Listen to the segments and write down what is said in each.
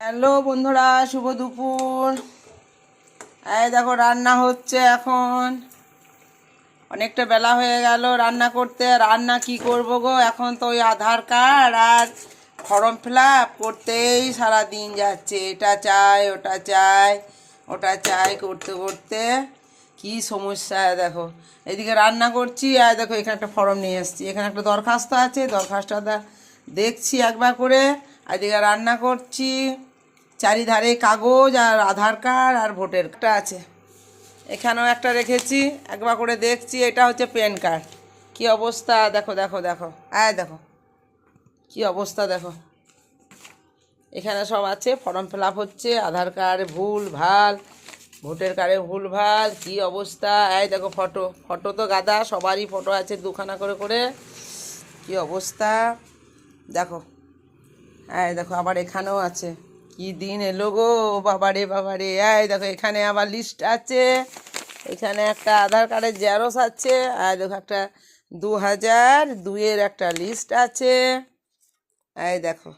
Hello বন্ধুরা, শুভ দুপুর। এই দেখো, রান্না হচ্ছে এখন। অনেকটা বেলা হয়ে গেল রান্না করতে। রান্না কি করব গো? এখন তো ওই আধার কার্ড আর ফর্ম ফিল আপ করতেই সারা দিন যাচ্ছে। এটা চাই, ওটা চাই ওটা চাই করতে করতে। কি সমস্যা, দেখো। এদিকে রান্না করছি, আর দেখো, এখানে একটা ফর্ম নিয়ে এসেছি। এখানে একটা দরখাস্ত আছে, দরখাস্তটা দেখছি একবার করে। এদিকে রান্না করছি। চারিধারে কাগজ আর আধার কার্ড আর ভোটের কার্ডটা আছে। এখানেও একটা রেখেছি, একবার করে দেখছি, এটা হচ্ছে প্যান কার্ড। কি অবস্থা? দেখো দেখো দেখো। আয় দেখো। কি অবস্থা, দেখো। এখানে সব আছে, ফর্ম ফিল হচ্ছে, আধার কার্ডে ভুল, ভালো, ভোটের কার্ডে ভুল, ভালো, কি অবস্থা? এই দেখো ফটো। ফটো তো গাদা, সবারই ফটো আছে দুখানা করে করে। কি অবস্থা? দেখো। এই দেখো, আবার এখানেও আছে। কি দিন এলো গো? বাবারে বাবারে। এই দেখো, এখানে আবার লিস্ট আছে। এখানে একটা আধার কার্ডের জেরক্স আছে আর দেখো একটা দু হাজার দুইয়ের একটা লিস্ট আছে। এই দেখো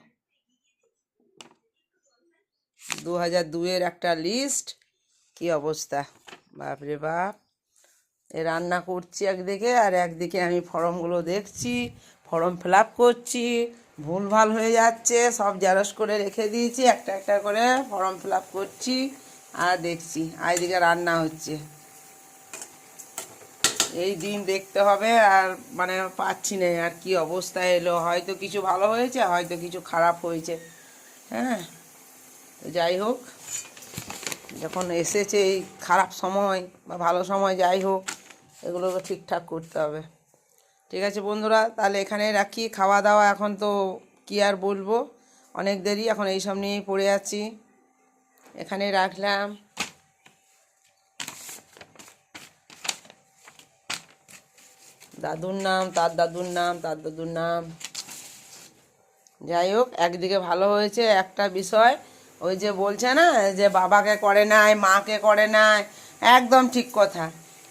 দু হাজার দুইয়ের একটা লিস্ট কি অবস্থা? বাপরে বাপ। এ রান্না করছি একদিকে আর একদিকে আমি ফর্মগুলো দেখছি, ফর্ম ফিল করছি। ভুলভাল হয়ে যাচ্ছে, সব জেরক্স করে রেখে দিয়েছি, একটা একটা করে ফর্ম ফিল করছি আর দেখছি, আর এদিকে রান্না হচ্ছে। এই দিন দেখতে হবে আর মানে পাচ্ছি না, আর কি অবস্থা এলো, হয়তো কিছু ভালো হয়েছে, হয়তো কিছু খারাপ হয়েছে হ্যাঁ? যাই হোক, যখন এসেছে এই খারাপ সময় বা ভালো সময়, যাই হোক এগুলোকে ঠিকঠাক করতে হবে। ঠিক আছে বন্ধুরা, তাহলে এখানে রাখি। খাওয়া দাওয়া এখন তো কি আর বলব? অনেক দেরি, এখন এইসব নিয়েই পড়ে আছি। এখানে রাখলাম। দাদুর নাম, তার দাদুর নাম, তার দাদুর নাম। যাই হোক একদিকে ভালো হয়েছে একটা বিষয়। ওই যে বলছে না, যে বাবাকে করে নাই, মাকে করে নাই। একদম ঠিক কথা।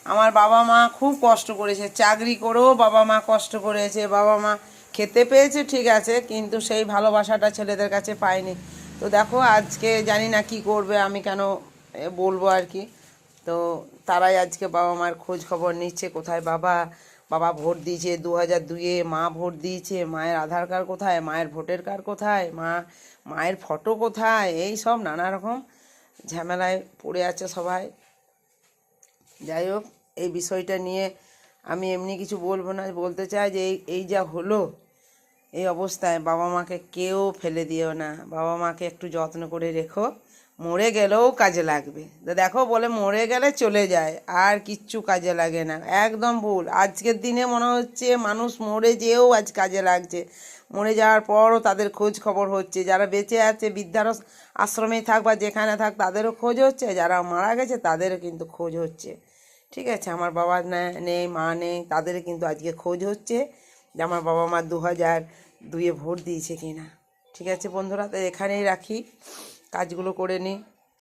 আমার বাবা মা খুব কষ্ট করেছে। চাকরি করেও বাবা মা কষ্ট করেছে। বাবা মা খেতে পেয়েছে, ঠিক আছে, কিন্তু সেই ভালোবাসাটা ছেলেদের কাছে পায়নি। তো দেখো, আজকে জানি না কি করবে, আমি কেন বলব আর কি। তো তারাই আজকে বাবা মার খোঁজ খবর নিচ্ছে, কোথায় বাবা? বাবা ভোট দিয়েছে দু হাজার দুইয়ে, মা ভোট দিয়েছে, মায়ের আধার কার্ড কোথায়? মায়ের ভোটের কার্ড কোথায়? মা, মায়ের ফটো কোথায়? এই সব নানা রকম ঝামেলায় পড়ে আছে সবাই। যাই হোক, এই বিষয়টা নিয়ে আমি এমনি কিছু বলব না, বলতে চাই যে এই এই যা হলো, এই অবস্থায় বাবা মাকে কেউ ফেলে দিও না। বাবা মাকে একটু যত্ন করে রেখো। মরে গেলেও কাজে লাগবে। দেখো বলে মরে গেলে চলে যায়, আর কিচ্ছু কাজে লাগে না। একদম ভুল। আজকের দিনে মনে হচ্ছে মানুষ মরে যেয়েও আজ কাজে লাগছে। মরে যাওয়ার পরও তাদের খোঁজ খবর হচ্ছে। যারা বেঁচে আছে, বৃদ্ধার আশ্রমে থাক বা যেখানে থাক, তাদেরও খোঁজ হচ্ছে। যারা মারা গেছে, তাদেরও কিন্তু খোঁজ হচ্ছে। ঠিক আছে? আমার বাবা নেই, মা নেই, তাদের কিন্তু আজকে খোঁজ হচ্ছে যে আমার বাবা মা দু হাজার দুইয়ে ভোট দিয়েছে কি না ঠিক আছে বন্ধুরা? তো এখানেই রাখি। কাজগুলো করে নিই।